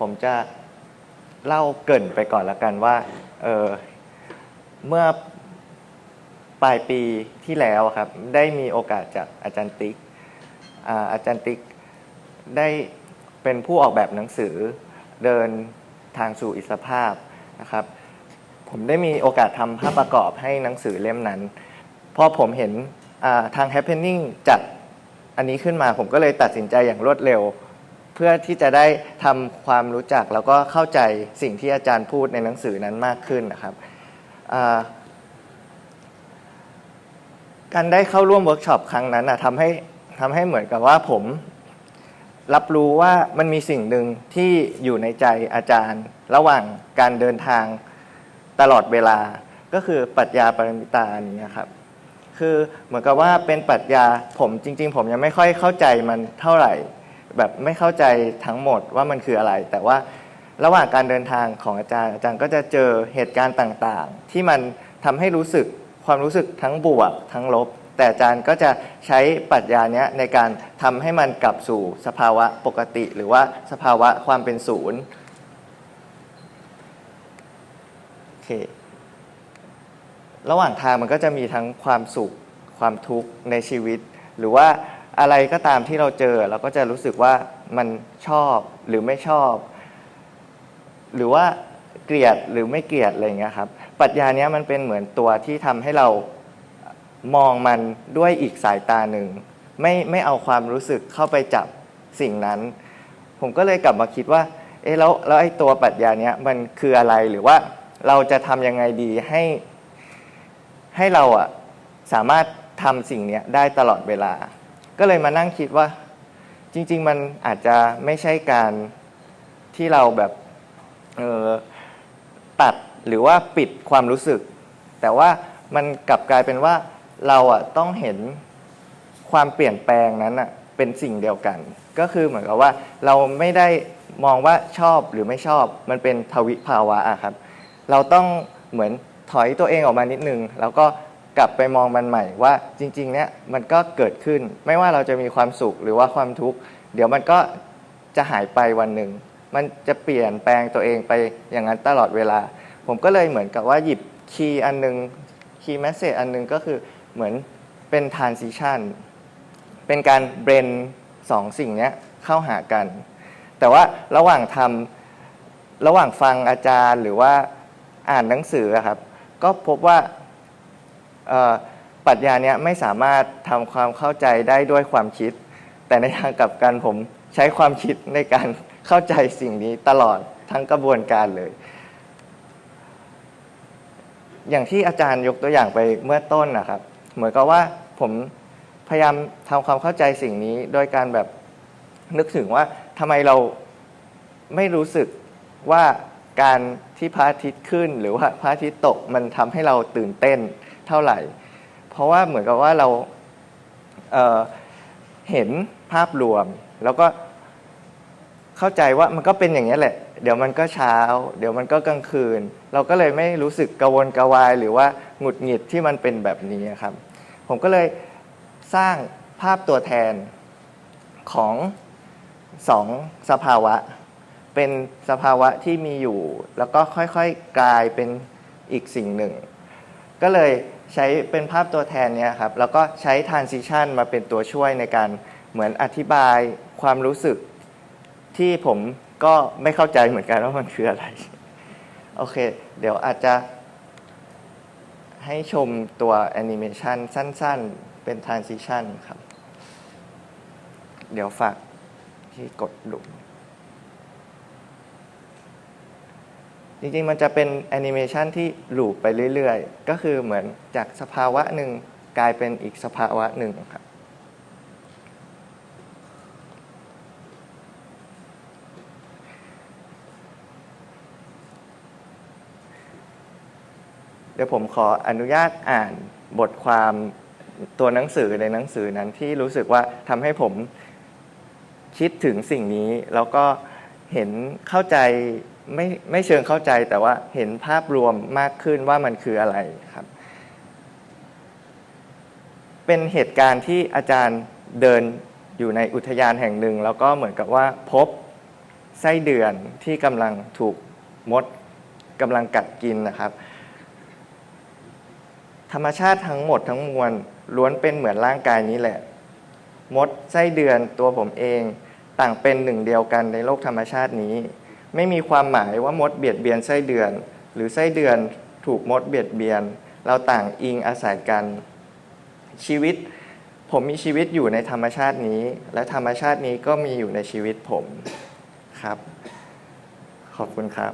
ผมจะเล่าเกรินไปก่อนละกันว่าเออเมื่อปลายปีที่แล้วครับ ได้มีโอกาสจากอาจารย์ติ๊กอาอาจารย์ติ๊กได้เป็นผู้ออกแบบหนังสือเดินทางสู่อิสรภาพนะครับ ผมได้มีโอกาสทำภาพประกอบให้หนังสือเล่มนั้นพอผมเห็นทาง Happening จัดอันนี้ขึ้นมาผมก็เลยตัดสินใจอย่างรวดเร็ว พื่อที่จะได้ทำความรู้จักแล้วก็เข้าใจสิ่งที่อาจารย์พูดในหนังสือนั้นมากขึ้นนะครับอ่าการได้เข้าร่วมเวิร์กช็อปครั้งนั้นนะทำให้ทำให้เหมือนกับว่าผมรับรู้ว่ามันมีสิ่งหนึ่งที่อยู่ในใจอาจารย์ ระหว่างการเดินทางตลอดเวลาก็คือปรัชญาปรมิตาอันนี้ครับคือเหมือนกับว่าเป็นปรัชญาผมจริง ๆ ผมยังไม่ค่อยเข้าใจมันเท่าไหร่ แบบไม่เข้าใจทั้งหมดว่ามันคืออะไร แต่ว่าระหว่างการเดินทางของอาจารย์ อาจารย์ก็จะเจอเหตุการณ์ต่างๆ ที่มันทำให้รู้สึกความรู้สึกทั้งบวกทั้งลบ แต่อาจารย์ก็จะใช้ปรัชญาเนี้ยในการทำให้มันกลับสู่สภาวะปกติ หรือว่าสภาวะความเป็นศูนย์โอเคระหว่างทางมันก็จะมีทั้งความสุขความทุกข์ในชีวิต หรือว่า อะไรก็ตามที่เราเจอ เราก็จะรู้สึกว่ามันชอบหรือไม่ชอบ หรือว่าเกลียดหรือไม่เกลียดอะไรเงี้ยครับปรัชญาเนี้ยมันเป็นเหมือนตัวที่ทำให้เรามองมันด้วยอีกสายตาหนึ่งไม่ไม่เอาความรู้สึกเข้าไปจับสิ่งนั้น ผมก็เลยกลับมาคิดว่า เอ๊ะแล้วแล้วไอ้ตัวปรัชญาเนี้ยมันคืออะไรหรือว่าเราจะทำยังไงดีให้ให้เราอะสามารถทำสิ่งนี้ได้ตลอดเวลา ก็เลยมานั่งคิดว่า จริง ๆ มันอาจจะไม่ใช่การที่เราแบบเออตัดหรือว่าปิดความรู้สึก แต่ว่ามันกลับกลายเป็นว่าเราอะต้องเห็นความเปลี่ยนแปลงนั้นอะเป็นสิ่งเดียวกัน ก็คือเหมือนกับว่าเราไม่ได้มองว่าชอบหรือไม่ชอบ มันเป็นทวิภาวะอะครับ เราต้องเหมือนถอยตัวเองออกมานิดนึง แล้วก็ กลับไปมองมันใหม่ว่าจริงๆเนี่ยมันก็เกิดขึ้น ไม่ว่าเราจะมีความสุขหรือว่าความทุกข์เดี๋ยวมันก็จะหายไปวันหนึ่ง มันจะเปลี่ยนแปลงตัวเองไปอย่างนั้นตลอดเวลา ผมก็เลยเหมือนกับว่าหยิบคีย์อันหนึงคีย์แมสเซจอันหนึงก็คือเหมือนเป็น transition เป็นการเบรนสองสิ่งเนี้ยเข้าหากัน แต่ว่าระหว่างทำระหว่างฟังอาจารย์หรือว่าอ่านหนังสือครับ ก็พบว่า ปรัชญาเนี้ยไม่สามารถทำความเข้าใจได้ด้วยความคิด แต่ในทางกลับกันผมใช้ความคิดในการเข้าใจสิ่งนี้ตลอดทั้งกระบวนการเลย อย่างที่อาจารย์ยกตัวอย่างไปเมื่อต้นนะครับ เหมือนกับว่าผมพยายามทำความเข้าใจสิ่งนี้ โดยการแบบนึกถึงว่าทำไมเราไม่รู้สึกว่าการที่พระอาทิตย์ขึ้น หรือว่าพระอาทิตย์ตกมันทำให้เราตื่นเต้น เท่าไหร่ เพราะว่าเหมือนกับว่าเราเเห็นภาพรวม แล้วก็เข้าใจว่ามันก็เป็นอย่างนี้แหละ เดี๋ยวมันก็เช้า เดี๋ยวมันก็กลางคืน เราก็เลยไม่รู้สึกกระวนกระวาย หรือว่าหงุดหงิดที่มันเป็นแบบนี้ครับ ผมก็เลยสร้างภาพตัวแทนของสองสภาวะ เป็นสภาวะที่มีอยู่ แล้วก็ค่อยๆกลายเป็นอีกสิ่งหนึ่ง ก็เลยใช้เป็นภาพตัวแทนเนี้ยครับแล้วก็ใช้ transition มาเป็นตัวช่วยในการเหมือนอธิบายความรู้สึกที่ผมก็ไม่เข้าใจเหมือนกันว่ามันคืออะไร โอเค เดี๋ยวอาจจะให้ชมตัวแอนิเมชันสั้นๆ เป็น transition ครับ เดี๋ยวฝากที่กดดู จริงๆ มันจะเป็นแอนิเมชันที่ลูปไปเรื่อยๆ ก็คือเหมือนจากสภาวะหนึ่งกลายเป็นอีกสภาวะหนึ่งครับ เดี๋ยวผมขออนุญาตอ่านบทความตัวหนังสือในหนังสือนั้นที่รู้สึกว่าทำให้ผมคิดถึงสิ่งนี้ แล้วก็เห็นเข้าใจ ไม่ไม่เชิงเข้าใจแต่ว่าเห็นภาพรวมมากขึ้นว่ามันคืออะไรครับ เป็นเหตุการณ์ที่อาจารย์เดินอยู่ในอุทยานแห่งหนึ่ง แล้วก็เหมือนกับว่าพบไส้เดือนที่กำลังถูกมดกำลังกัดกินนะครับ ธรรมชาติทั้งหมดทั้งมวลล้วนเป็นเหมือนร่างกายนี้แหละ มดไส้เดือนตัวผมเองต่างเป็นหนึ่งเดียวกันในโลกธรรมชาตินี้ ไม่มีความหมายว่ามดเบียดเบียนไส้เดือน หรือไส้เดือนถูกมดเบียดเบียน เราต่างอิงอาศัยกัน ชีวิต ผมมีชีวิตอยู่ในธรรมชาตินี้ และธรรมชาตินี้ก็มีอยู่ในชีวิตผมครับ ขอบคุณครับ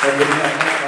ขอบคุณครับ